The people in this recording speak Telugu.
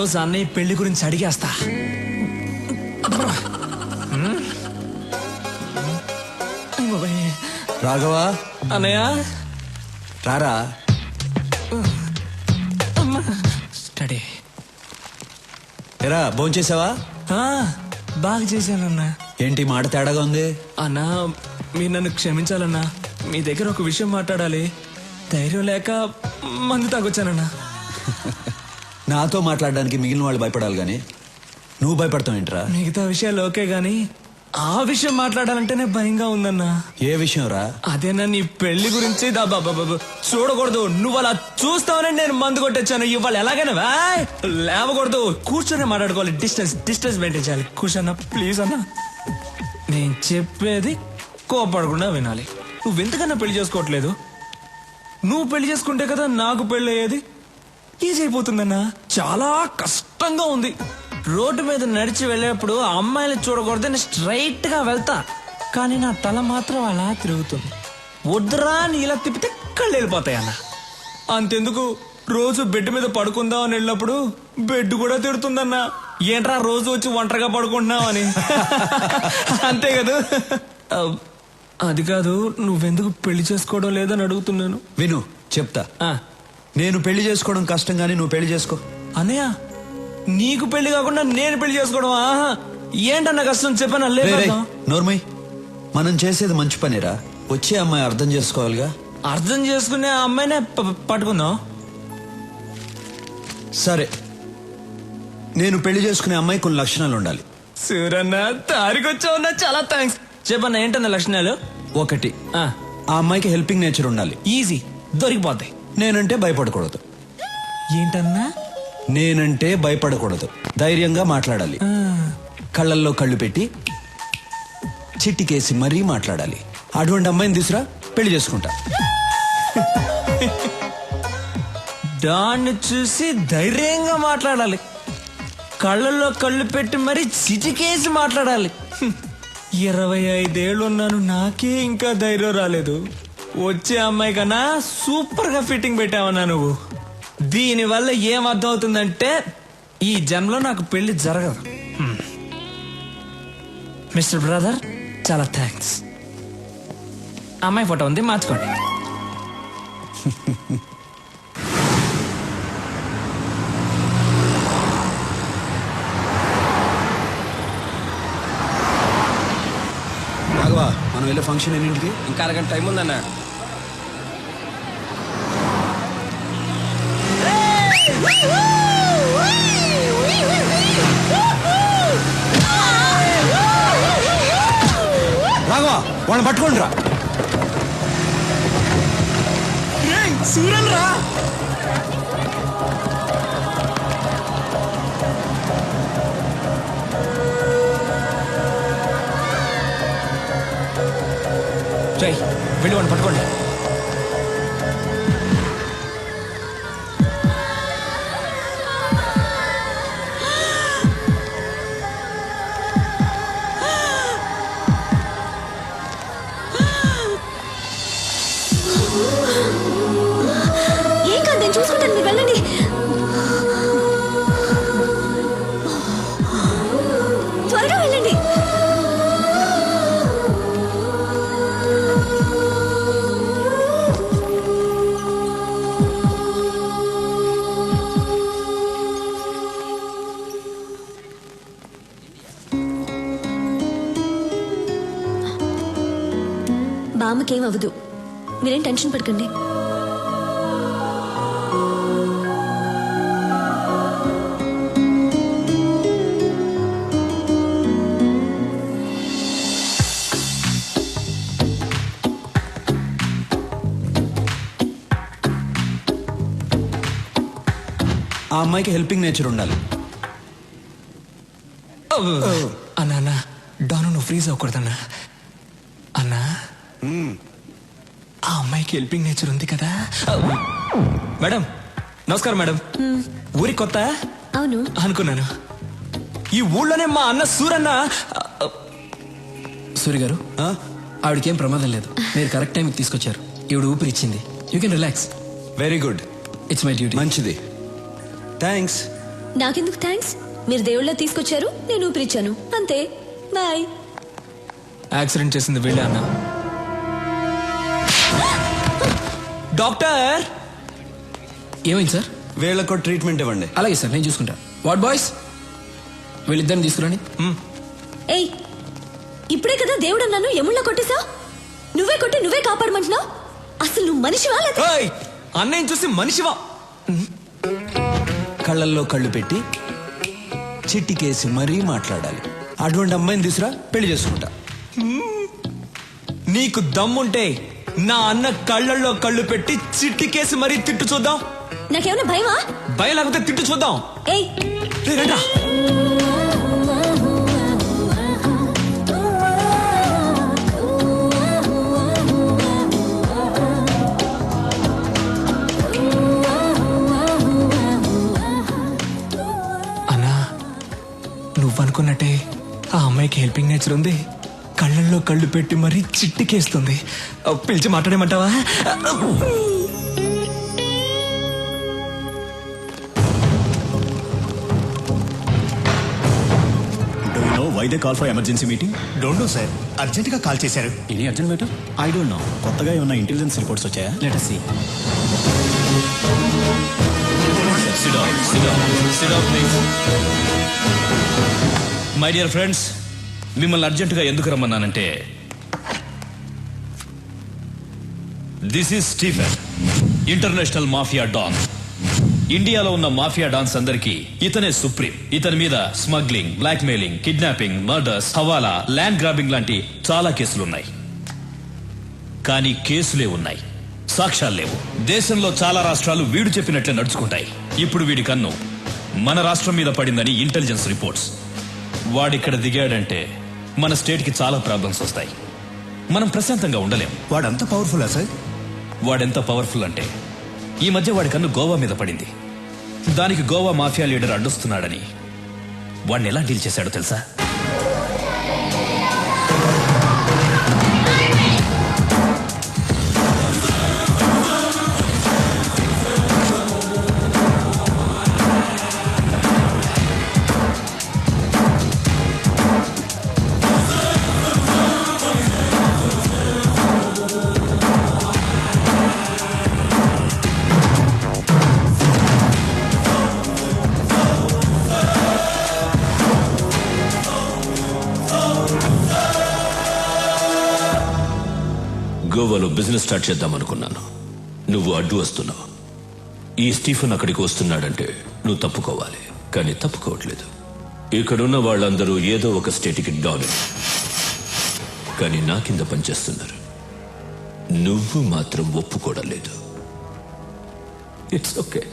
రోజు అన్నయ్య పెళ్ళి గురించి అడిగేస్తా. రాఘవా? అన్నయ్య? రారా? స్టడీ. ఎరా భోంచేసావా బాగా చేశానన్నా ఏంటి మాట తేడాగా ఉంది? అన్నా మీరు నన్ను క్షమించాలన్నా. మీ దగ్గర ఒక విషయం మాట్లాడాలి. ధైర్యం లేక మందు తాగొచ్చానన్నా. నాతో మాట్లాడడానికి మిగిలిన వాళ్ళు భయపడాలి గాని. నువ్వు భయపడతావు ఏంట్రా? మిగతా విషయాలు ఓకే గాని ఆ విషయం మాట్లాడాలంటేనే భయంగా ఉందన్నా. ఏ విషయం రా అదేనా నీ పెళ్ళి గురించి. చూడకూడదు. నువ్వు అలా చూస్తావని నేను మందు కొట్టొచ్చాను. ఇవాళ ఎలాగైనా లేవకూడదు. కూర్చొని మాట్లాడుకోవాలి. డిస్టెన్స్ డిస్టెన్స్ మెయింటైన్ చేయాలి. కూర్చోన్నా ప్లీజ్ అన్నా. నేను చెప్పేది కోపడకుండా వినాలి. నువ్వు ఎందుకన్నా పెళ్ళి చేసుకోవట్లేదు? నువ్వు పెళ్ళి చేసుకుంటే కదా నాకు పెళ్ళి అయ్యేది ఈజీ అయిపోతుందన్నా. చాలా కష్టంగా ఉంది. రోడ్డు మీద నడిచి వెళ్ళేప్పుడు ఆ అమ్మాయిని చూడకూడదని స్ట్రైట్గా వెళ్తా. కానీ నా తల మాత్రం అలా తిరుగుతుంది. వద్దురా అని ఇలా తిప్పితే కళ్ళు వెళ్ళిపోతాయి అన్న. అంతెందుకు? రోజు బెడ్ మీద పడుకుందాం అని వెళ్ళినప్పుడు బెడ్ కూడా తిడుతుందన్నా ఏంట్రా రోజు వచ్చి ఒంటరిగా పడుకుంటున్నావు అని? అంతే కదా? అది కాదు నువ్వెందుకు పెళ్ళి చేసుకోవడం లేదని అడుగుతున్నాను? విను చెప్తా. నేను పెళ్ళి చేసుకోవడం కష్టం గానీ నువ్వు పెళ్ళి చేసుకో. అన్నయ్య నీకు పెళ్ళి కాకుండా నేను పెళ్ళి చేసుకోవడం ఆహా ఏంటన్న కష్టం? చెప్పాను నోర్మయ్ మనం చేసేది మంచి పనిరా? వచ్చే అమ్మాయి అర్థం చేసుకోవాలిగా? అర్థం చేసుకునే అమ్మాయినే పట్టుకుందాం. సరే. నేను పెళ్ళి చేసుకునే అమ్మాయి కొన్ని లక్షణాలు ఉండాలి. సూరన్న తారికొచ్చావున్నా చాలా థ్యాంక్స్ చెప్పన్న ఏంటన్న లక్షణాలు? ఒకటి. ఆ, ఆ అమ్మాయికి హెల్పింగ్ నేచర్ ఉండాలి. ఈజీ దొరికిపోతాయి. నేనంటే భయపడకూడదు. ఏంటన్నా? నేనంటే భయపడకూడదు. ధైర్యంగా మాట్లాడాలి. కళ్ళల్లో కళ్ళు పెట్టి చిట్టికేసి మరీ మాట్లాడాలి. అటువంటి అమ్మాయిని తీసురా పెళ్ళి చేసుకుంటా. దాన్ని చూసి ధైర్యంగా మాట్లాడాలి. కళ్ళల్లో కళ్ళు పెట్టి మరీ చిటికేసి మాట్లాడాలి. ఇరవై ఐదేళ్ళు ఉన్నాను నాకే ఇంకా ధైర్యం రాలేదు. వచ్చే అమ్మాయి కన్నా సూపర్గా ఫిట్టింగ్ పెట్టావన్నా నువ్వు. దీని వల్ల ఏం అర్థం అవుతుందంటే ఈ జన్మలో నాకు పెళ్ళి జరగదు. మిస్టర్ బ్రదర్ చాలా థ్యాంక్స్ అమ్మాయి ఫోటో ఉంది మార్చుకోండి. రాఘవా మనం వెళ్ళే ఫంక్షన్ ఎన్నింటికి? ఇంకా అరగంట టైం ఉందన్నా. రాఘవా వాళ్ళని పట్టుకోండి రా సూరన్ రా జై. వెళ్ళి వాడిని పట్టుకోండి. ఏం బామ్మకేం అవ్వదు. మీరేం టెన్షన్ పడకండి. ఆ అమ్మాయికి హెల్పింగ్ నేచర్ ఉండాలి. అన్నా అన్నా డాను నువ్వు ఫ్రీజ్ అవ్వకూడదన్నా అన్నా ఆ అమ్మాయికి హెల్పింగ్ నేచర్ ఉంది కదా. మేడం నమస్కారం మేడం. ఊరి కొత్త? అవును. అనుకున్నాను. ఈ ఊళ్ళోనే మా అన్న సూరన్న సూర్య గారు ఆ? ఆవిడకేం ప్రమాదం లేదు. మీరు కరెక్ట్ టైంకి తీసుకొచ్చారు. ఈవిడ ఊపిరి ఇచ్చింది. You can relax very good it's my duty మంచిది. థ్యాంక్స్ నాకెందుకు థ్యాంక్స్ మీరు దేవుళ్ళ తీసుకొచ్చారు నేను ఊపిరిచ్చాను అంతే. బాయ్ యాక్సిడెంట్ చేసింది వీళ్ళే అన్న. డాక్టర్! ఏమైంది సార్? వీళ్ళకు ట్రీట్మెంట్ ఇవ్వండి. అలాగే సార్ నేను చూసుకుంటా. What boys? వీళ్ళిద్దరిని తీసుకురండి. ఏయ్ ఇప్పుడే కదా దేవుడు అన్నాను ఎముళ్ళ కొట్టేసా నువ్వే కొట్టి నువ్వే కాపాడమంటున్నావు? అసలు నువ్వు మనిషివా లేదా అన్నయ్యని చూసి మనిషివా? కళ్ళల్లో కళ్ళు పెట్టి చిట్టికేసి మరీ మాట్లాడాలి. అటువంటి అమ్మాయిని తీసురా పెళ్ళి చేసుకుంటా. నీకు దమ్ముంటే నా అన్న కళ్ళల్లో కళ్ళు పెట్టి చిట్టికేసి మరీ తిట్టు చూద్దాం. నాకేమైనా భయమా? భయం లేకపోతే తిట్టు చూద్దాం. ఏయ్. రే, రండ్రా. అన్నా నువ్వనుకున్నట్టే ఆ అమ్మాయికి హెల్పింగ్ నేచర్ ఉంది. కళ్ళల్లో కళ్ళు పెట్టి మరీ చిట్టికేస్తుంది. పిలిచి మాట్లాడేమంటావా no why they call for emergency meeting don't know sir అర్జెంట్గా కాల్ చేశారు. Any urgent matter I don't know కొత్తగా ఏమన్నా ఇంటెలిజెన్స్ రిపోర్ట్స్ వచ్చాయా? లెట్ us see. My dear friends మిమ్మల్ని అర్జెంటుగా ఎందుకు రమ్మన్నానంటే this is Stephen international mafia don ఇండియాలో ఉన్న మాఫియా డాన్స్ అందరికీ ఇతనే సుప్రీం. ఇతని మీద smuggling blackmailing kidnapping murders hawala land grabbing లాంటి చాలా కేసులున్నాయి. కానీ కేసులే ఉన్నాయి. సాక్ష్యాలు లేవు. దేశంలో చాలా రాష్ట్రాలు వీడు చెప్పినట్లే నడుచుకుంటాయి. ఇప్పుడు వీడి కన్ను మన రాష్ట్రం మీద పడిందని ఇంటెలిజెన్స్ రిపోర్ట్స్ వాడిక్కడ దిగాడంటే మన స్టేట్కి చాలా ప్రాబ్లమ్స్ వస్తాయి. మనం ప్రశాంతంగా ఉండలేం. వాడంత పవర్ఫుల్లా సార్? వాడెంత పవర్ఫుల్ అంటే ఈ మధ్య వాడి కన్ను గోవా మీద పడింది. దానికి గోవా మాఫియా లీడర్ అడ్డొస్తున్నాడని వాడిని ఎలా డీల్ చేశాడో తెలుసా? గోవాలో బిజినెస్ స్టార్ట్ చేద్దాం అనుకున్నాను. నువ్వు అడ్డు వస్తున్నావు. ఈ స్టీఫన్ అక్కడికి వస్తున్నాడంటే నువ్వు తప్పుకోవాలి. కానీ తప్పుకోవట్లేదు. ఇక్కడున్న వాళ్ళందరూ ఏదో ఒక స్టేట్కి డాన్. కానీ నా కింద పనిచేస్తున్నారు. నువ్వు మాత్రం ఒప్పుకోవడం లేదు. It's okay